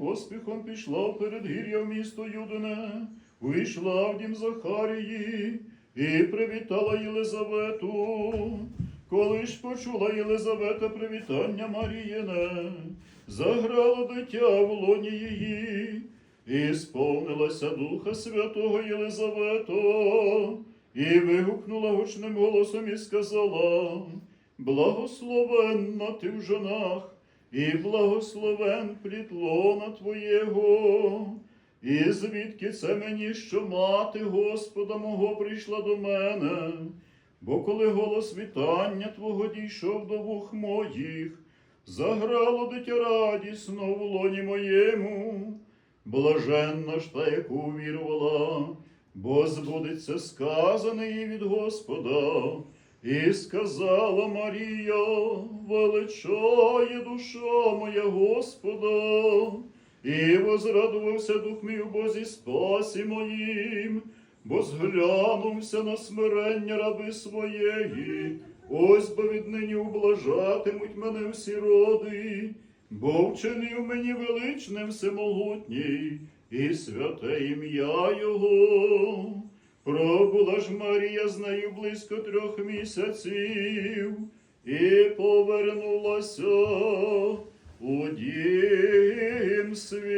поспіхом пішла в передгір'я в місто Юдине, вийшла в дім Захарії і привітала Єлизавету. Коли ж почула Єлизавета привітання Маріїне, заграло дитя в лоні її, і сповнилася Духа Святого Єлизавето, і вигукнула гучним голосом і сказала, благословенна ти в жонах, і благословен плід лона Твоєго. І звідки це мені, що мати Господа мого прийшла до мене? Бо коли голос вітання Твого дійшов до вух моїх, заграло дитя радісно в лоні моєму, блаженна ж та, яку увірувала, бо збудеться сказане їй від Господа. І сказала Марія, величає душа моя Господа, і возрадувався дух мій у Бозі спасі моїм, бо зглянувся на смирення раби своєї, ось бо віднині ублажатимуть мене всі роди, бо вчинив мені величним всемогутній, і святе ім'я Його. Пробула ж Марія з нею близько трьох місяців і повернулася у дім свій.